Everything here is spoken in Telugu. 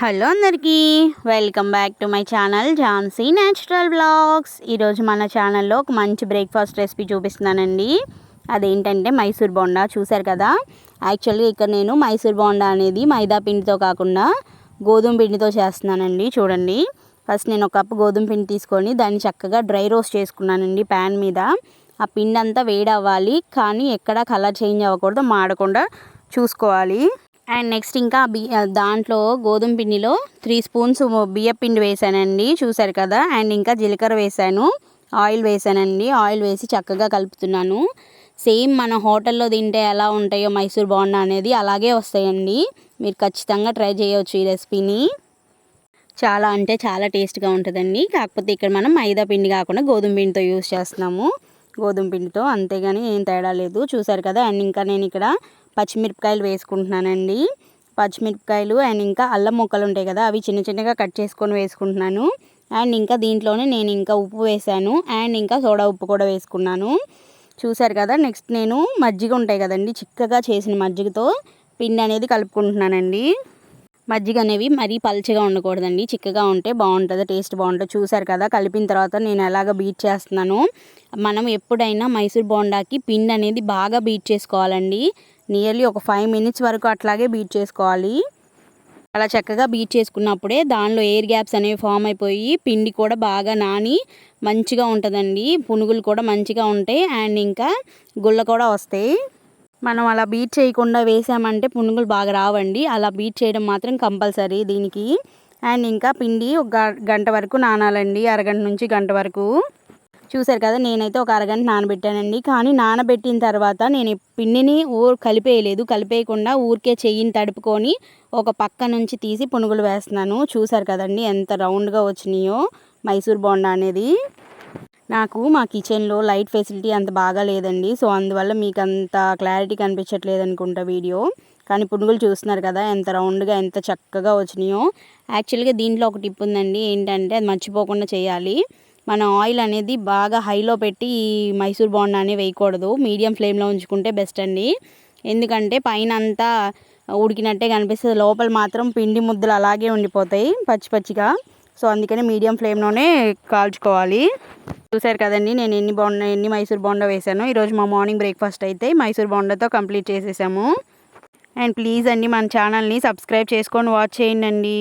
హలో అందరికీ welcome back to my channel Jhansi natural blogs ఈరోజు మన ఛానల్లో ఒక మంచి బ్రేక్ఫాస్ట్ రెసిపీ చూపిస్తున్నానండి. అదేంటంటే మైసూర్ బోండా చూశారు కదా? యాక్చువల్గా ఇక్కడ నేను మైసూర్ బోండా అనేది మైదా పిండితో కాకుండా గోధుమ పిండితో చేస్తున్నానండి చూడండి. ఫస్ట్ నేను ఒక కప్పు గోధుమ పిండి తీసుకొని దాన్ని చక్కగా డ్రై రోస్ట్ చేసుకున్నానండి ప్యాన్ మీద. ఆ పిండి అంతా వేడి అవ్వాలి కానీ ఎక్కడ కలర్ చేంజ్ అవ్వకూడదు మాడకుండా చూసుకోవాలి. అండ్ నెక్స్ట్ ఇంకా బి దాంట్లో గోధుమ పిండిలో త్రీ స్పూన్స్ బియ్య పిండి వేసానండి చూసారు కదా? అండ్ ఇంకా జీలకర్ర వేసాను ఆయిల్ వేసానండి ఆయిల్ వేసి చక్కగా కలుపుతున్నాను. సేమ్ మన హోటల్లో తింటే ఎలా ఉంటాయో మైసూర్ బోండా అనేది అలాగే వస్తాయండి. మీరు ఖచ్చితంగా ట్రై చేయవచ్చు ఈ రెసిపీని. చాలా అంటే చాలా టేస్ట్గా ఉంటుందండి. కాకపోతే ఇక్కడ మనం మైదా పిండి కాకుండా గోధుమ పిండితో యూస్ చేస్తున్నాము. గోధుమ పిండితో అంతేగాని ఏం తేడా లేదు. చూసారు కదా? అండ్ ఇంకా నేను ఇక్కడ పచ్చిమిరపకాయలు వేసుకుంటున్నానండి. పచ్చిమిరపకాయలు అండ్ ఇంకా అల్లం ముక్కలు ఉంటాయి కదా అవి చిన్న చిన్నగా కట్ చేసుకొని వేసుకుంటున్నాను. అండ్ ఇంకా దీంట్లోనే నేను ఇంకా ఉప్పు వేసాను. అండ్ ఇంకా సోడా ఉప్పు కూడా వేసుకున్నాను. చూసారు కదా నెక్స్ట్ నేను మజ్జిగ ఉంటాయి కదండి చిక్కగా చేసిన మజ్జిగతో పిండి అనేది కలుపుకుంటున్నానండి. మజ్జిగ అనేవి మరీ పల్చగా ఉండకూడదండి చిక్కగా ఉంటే బాగుంటుంది టేస్ట్ బాగుంటుంది. చూసారు కదా కలిపిన తర్వాత నేను ఎలాగ బీట్ చేస్తున్నాను. మనం ఎప్పుడైనా మైసూర్ బోండాకి పిండి అనేది బాగా బీట్ చేసుకోవాలండి. నియర్లీ ఒక ఫైవ్ మినిట్స్ వరకు అట్లాగే బీట్ చేసుకోవాలి. అలా చక్కగా బీట్ చేసుకున్నప్పుడే దానిలో ఎయిర్ గ్యాప్స్ అనేవి ఫామ్ అయిపోయి పిండి కూడా బాగా నాని మంచిగా ఉంటుందండి. పునుగులు కూడా మంచిగా ఉంటాయి. అండ్ ఇంకా గుళ్ళ కూడా వస్తాయి. మనం అలా బీట్ చేయకుండా వేసామంటే పునుగులు బాగా రావండి. అలా బీట్ చేయడం మాత్రం కంపల్సరీ దీనికి. అండ్ ఇంకా పిండి ఒక గంట వరకు నానాలండి. అరగంట నుంచి గంట వరకు. చూసారు కదా నేనైతే ఒక అరగంట నానబెట్టానండి. కానీ నానబెట్టిన తర్వాత నేను పిండిని ఊరు కలిపేయలేదు. కలిపేయకుండా ఊరికే చెయ్యిని తడుపుకొని ఒక పక్క నుంచి తీసి పునుగులు వేస్తున్నాను. చూసారు కదండి ఎంత రౌండ్గా వచ్చినాయో మైసూర్ బోండా అనేది. నాకు మా కిచెన్లో లైట్ ఫెసిలిటీ అంత బాగా లేదండి. సో అందువల్ల మీకు అంత క్లారిటీ కనిపించట్లేదు అనుకుంటా వీడియో. కానీ పునుగులు చూస్తున్నారు కదా ఎంత రౌండ్గా ఎంత చక్కగా వచ్చినాయో. యాక్చువల్గా దీంట్లో ఒక టిప్ ఉందండి ఏంటంటే అది మర్చిపోకుండా చేయాలి. మన ఆయిల్ అనేది బాగా హైలో పెట్టి ఈ మైసూర్ బోండా వేయకూడదు. మీడియం ఫ్లేమ్లో ఉంచుకుంటే బెస్ట్ అండి. ఎందుకంటే పైన అంతా ఉడికినట్టే కనిపిస్తుంది. లోపల మాత్రం పిండి ముద్దలు అలాగే ఉండిపోతాయి పచ్చి పచ్చిగా. సో అందుకని మీడియం ఫ్లేమ్లోనే కాల్చుకోవాలి. చూసారు కదండి నేను ఎన్ని బోండా ఎన్ని మైసూర్ బోండా వేసాను. ఈరోజు మా మార్నింగ్ బ్రేక్ఫాస్ట్ అయితే మైసూర్ బోండాతో కంప్లీట్ చేసేసాము. అండ్ ప్లీజ్ అండి మన ఛానల్ని సబ్స్క్రైబ్ చేసుకొని వాచ్ చేయండి